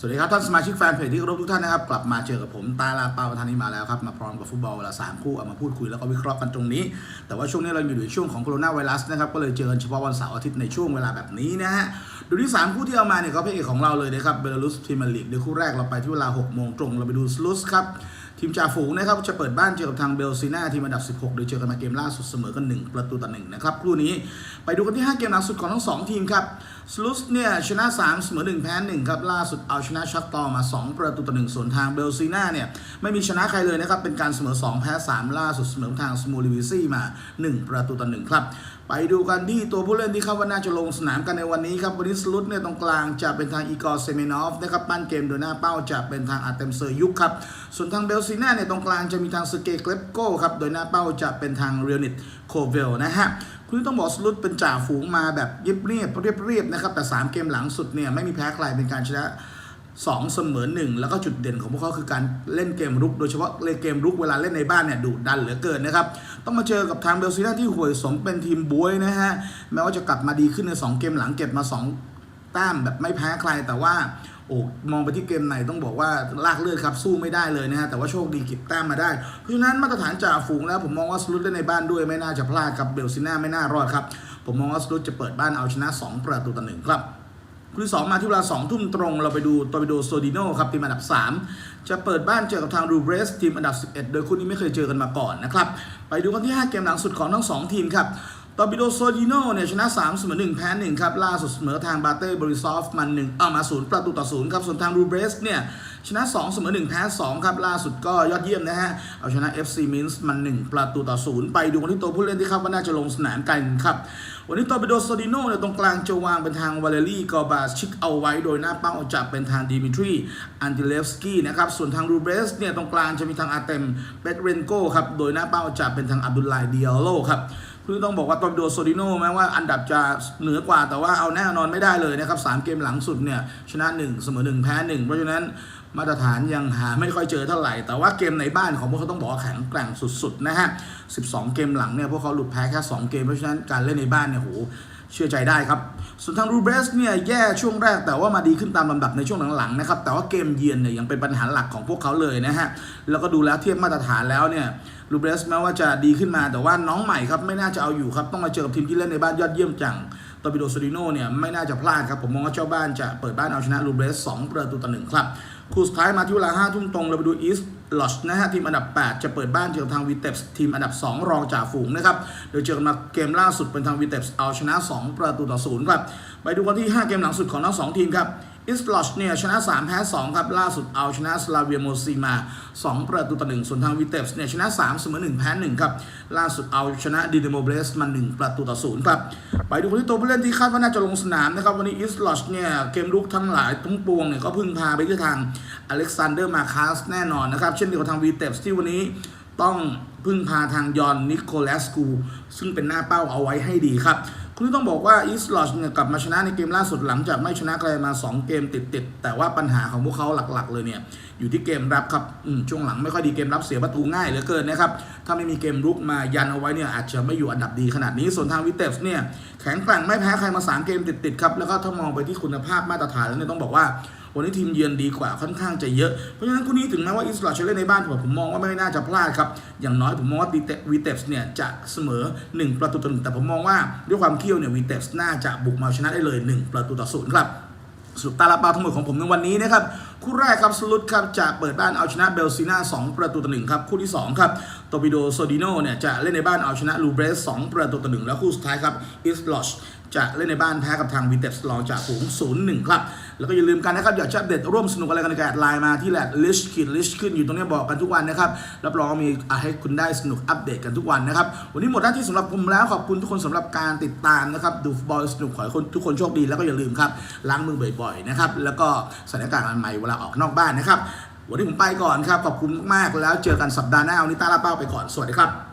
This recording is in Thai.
สวัสดีครับท่านสมาชิกแฟนเพจที่เคารพทุกท่านนะครับกลับมาเจอกับผมตาลาเปาประธานี้มาแล้วครับมาพร้อมกับฟุตบอลเวลาสามคู่เอามาพูดคุยแล้วก็วิเคราะห์กันตรงนี้ แต่ว่าช่วงนี้เราอยู่ในช่วงของโคโรนาไวรัสนะครับก็เลยเจอกันเฉพาะวันเสาร์อาทิตย์ในช่วงเวลาแบบนี้นะฮะดูที่ 3 คู่ที่เอามาเนี่ยก็พระเอกของเราเลยนะครับเบลารุสพรีเมียร์ลีกโดยคู่แรกเราไปที่เวลา6โมงตรงเราไปดูสลุสครับทีมจ่าฝูงนะครับจะเปิดบ้านเจอกับทางเบลซีนาทีมอันดับ 16 โดยเจอกันมาเกมล่าสุดเสมอกัน 1 ประตูต่อ1นะครับคู่นี้ไปดูกันที่ 5 เกมหลังสุดของทั้ง 2 ทีมครับ สลุสเนี่ยชนะ 3 เสมอ1แพ้1ครับล่าสุดเอาชนะชักตอมา 2 ประตูต่อ1ส่วนทางเบลซีนาเนี่ยไม่มีชนะใครเลยนะครับเป็นการเสมอ 2 แพ้ 3 ล่าสุดเสมอทางสโมลิวิซี่มา 1 ประตูต่อ1ครับไปดูกันที่ตัวผู้เล่นที่คาดว่าน่าจะลงสนามกันในวันนี้ครับวันนี้สลุตเนี่ยตรงกลางจะเป็นทางอีกอร์เซเมนอฟนะครับปั้นเกมโดยหน้าเป้าจะเป็นทางอาเตมเซอร์ยุคครับส่วนทางเบลซีนาเนี่ยตรงกลางจะมีทางสเกเกเลปโก้ครับโดยหน้าเป้าจะเป็นทางเรียนิตโคเวลนะฮะ คุณต้องบอกสลุตเป็นจ่าฝูงมาแบบเรียบเรียบเรียบเรียบนะครับ แต่ 3 เกมหลังสุดเนี่ยไม่มีแพ้ใครเป็นการชนะสองเสมอหนึ่งแล้วก็จุดเด่นของพวกเขาคือการเล่นเกมรุก โดยเฉพาะเล่นเกมรุกเวลาเล่นในบ้านเนี่ยดุดันเหลือเกินนะครับ ต้องมาเจอกับทางเบลซีนาที่ห่วยสมเป็นทีมบวยนะฮะ แม้ว่าจะกลับมาดีขึ้นใน 2 เกมหลังเก็บมา 2 แต้มแบบไม่แพ้ใครแต่ว่า โอ้มองไปที่เกมไหนต้องบอกว่าลากเลือดครับสู้ไม่ได้เลยนะฮะแต่ว่าโชคดีเก็บแต้มมาได้ เพราะฉะนั้นมาตรฐานจ่าฝูงแล้ว ผมมองว่าสลุตเล่นในบ้านด้วยไม่น่าจะพลาดครับเบลซีนาไม่น่ารอดครับ ผมมองว่าสลุตจะเปิดบ้านเอาชนะ 2 ประตูต่อหนึ่งครับคู่ที่สองมาที่เวลาสองทุ่มตรง เราไปดูตอร์ปิโดโซดิโนครับทีมอันดับ 3 จะเปิดบ้านเจอกับทางรูเบรสทีมอันดับ 11 โดยคู่นี้ไม่เคยเจอกันมาก่อนนะครับ ไปดูกันที่ 5 เกมหลังสุดของทั้ง 2 ทีมครับ ตอร์ปิโดโซดิโนเนี่ยชนะ3เสมอ1แพ้1ครับล่าสุดเสมอทางบาเต้บริซอฟมัน1เอามา0ประตูต่อ0ครับส่วนทางรูเบรสเนี่ยชนะ2เสมอ1แพ้2ครับล่าสุดก็ยอดเยี่ยมนะฮะเอาชนะ FC m i n s มัน 1 ประตูต่อ0ไปดูกันที่ตัวผู้เล่นที่คาดว่าน่าจะลงสนามกันครับวันนี้ตอร์ปิโดโซดิโนเนี่ยตรงกลางจะวางเป็นทางวาเลรี่กอบาชิกเอาไว้โดยหน้าเป้าจะเป็นทางดิมิทรีอันติเลฟสกี้นะครับส่วนทางรูเบรสเนี่ยตรงกลางจะมีทางอาเต็มเปตเรนโกครับโดยหน้าเป้าจะเป็นทางอับดุลไลดิอาโลครับ คือต้องบอกว่าตอมโดโซดิโนแม้ว่าอันดับจะเหนือกว่าแต่ว่าเอาแน่นอนไม่ได้เลยนะครับสามเกมหลังสุดเนี่ยชนะ 1 เสมอ 1 แพ้ 1 เพราะฉะนั้นมาตรฐานยังหาไม่ค่อยเจอเท่าไหร่ แต่ว่าเกมในบ้านของพวกเขาต้องบอกแข็งแกร่งสุดๆนะฮะ 12 เกมหลังเนี่ยพวกเขาหลุดแพ้แค่ 2 เกม เพราะฉะนั้นการเล่นในบ้านเนี่ยโห เชื่อใจได้ครับ ส่วนทางรูเบสเนี่ยแย่ช่วงแรกแต่ว่ามาดีขึ้นตามลำดับในช่วงหลังๆนะครับแต่ว่าเกมเยือนเนี่ยยังเป็นปัญหาหลักของพวกเขาเลยนะฮะแล้วก็ดูแล้วเทียบมาตรฐานแล้วเนี่ยรูเบสแม้ว่าจะดีขึ้นมาแต่ว่าน้องใหม่ครับไม่น่าจะเอาอยู่ครับต้องมาเจอกับทีมที่เล่นในบ้านยอดเยี่ยมจังตอร์ปิโดโซดิโนเนี่ยไม่น่าจะพลาดครับผมมองว่าเจ้าบ้านจะเปิดบ้านเอาชนะลูเบรส2ประตูต่อหนึ่งครับคู่สุดท้ายมาที่เวลา5ทุ่มตรงเราไปดูอีส ลอชนะฮะทีมอันดับ 8 จะเปิดบ้านเจอกับทางวีเตปส์ทีมอันดับ 2 รองจ่าฝูงนะครับโดยเจอกันมาเกมล่าสุดเป็นทางวีเตปส์เอาชนะ 2 ประตูต่อศูนย์ครับไปดูกันที่ 5 เกมหลังสุดของทั้ง2ทีมครับ อิสลอชเนี่ยชนะ 3 แพ้ 2 ครับ ล่าสุดเอาชนะสลาเวียโมซีมา 2 ประตูต่อ1ส่วนทางวีเตปส์เนี่ยชนะ 3 เสมอ 1 แพ้ 1 ครับ ล่าสุดเอาชนะดินาโมเบรสมา 1 ประตูต่อ0ครับ ไปดูคนที่ตัวผู้เล่นที่คาดว่าน่าจะลงสนามนะครับ วันนี้อิสลอชเนี่ยเกมลุกทั้งหลายทั้งปวงเนี่ยก็พึ่งพาไปที่ทางอเล็กซานเดอร์มาคาสแน่นอนนะครับ เช่นเดียวกับทางวีเตปส์ที่วันนี้ต้องพึ่งพาทางยอนนิโคลัสกูซึ่งเป็นหน้าเป้าเอาไว้ให้ดีครับ คือต้องบอกว่าอีสลอชเนี่ยกลับมาชนะในเกมล่าสุดหลังจากไม่ชนะใครมา 2 เกมติดๆ แต่ว่าปัญหาของพวกเขาหลักๆ เลยเนี่ย อยู่ที่เกมรับครับช่วงหลังไม่ค่อยดีเกมรับเสียประตูง่ายเหลือเกินนะครับ ถ้าไม่มีเกมรุกมายันเอาไว้เนี่ยอาจจะไม่อยู่อันดับดีขนาดนี้ ส่วนทางวิเตฟเนี่ยแข็งแกร่งไม่แพ้ใครมา 3 เกมติดๆ ครับ แล้วก็ถ้ามองไปที่คุณภาพมาตรฐานแล้วเนี่ยต้องบอกว่าวันนี้ทีมเยือนดีกว่าค่อนข้างจะเยอะ เพราะฉะนั้นคู่นี้ถึงแม้ว่าอิสราเอลจะเล่นในบ้านผมผมมองว่าไม่น่าจะพลาดครับ อย่างน้อยผมมองว่าวีเตปส์เนี่ยจะเสมอ 1 ประตูต่อหนึ่งแต่ผมมองว่าด้วยความเคี่ยวเนี่ยวีเตปส์น่าจะบุกมาชนะได้เลย 1 ประตูต่อศูนย์ครับสรุปตาลาปาทั้งหมดของผมในวันนี้นะครับคู่แรกครับสลุดครับจะเปิดบ้านเอาชนะเบลซีนา2ประตูต่อหนึ่งครับคู่ที่2ครับโตปิโดโซดิโนเนี่ยจะเล่นในบ้านเอาชนะลูเบรส2ประตูต่อหนึ่งแล้วคู่สุดท้ายครับอิสลอช จะเล่นในบ้านแพ้กับทางวิเตส์รองจากฝูง0-1 ครับ แล้วก็อย่าลืมกันนะครับ อยากจะอัปเดตร่วมสนุกอะไรกันในการไลน์มาที่แหลลิชคินลิชขึ้นอยู่ตรงนี้บอกกันทุกวันนะครับ รับรองว่ามีให้คุณได้สนุกอัปเดตกันทุกวันนะครับ วันนี้หมดหน้าที่สำหรับผมแล้วขอบคุณทุกคนสำหรับการติดตามนะครับ ดูฟุตบอลสนุกขอให้คนทุกคนโชคดี แล้วก็อย่าลืมครับล้างมือบ่อยๆนะครับแล้วก็ส่หน้ากากอนามัยเวลาออกนอกบ้านนะครับวันนี้ผมไปก่อนครับขอบคุณมากๆแล้วเจอกันสัปดาห์หน้าวันนี้ตาลาเป้าไปก่อนสวัสดีครับ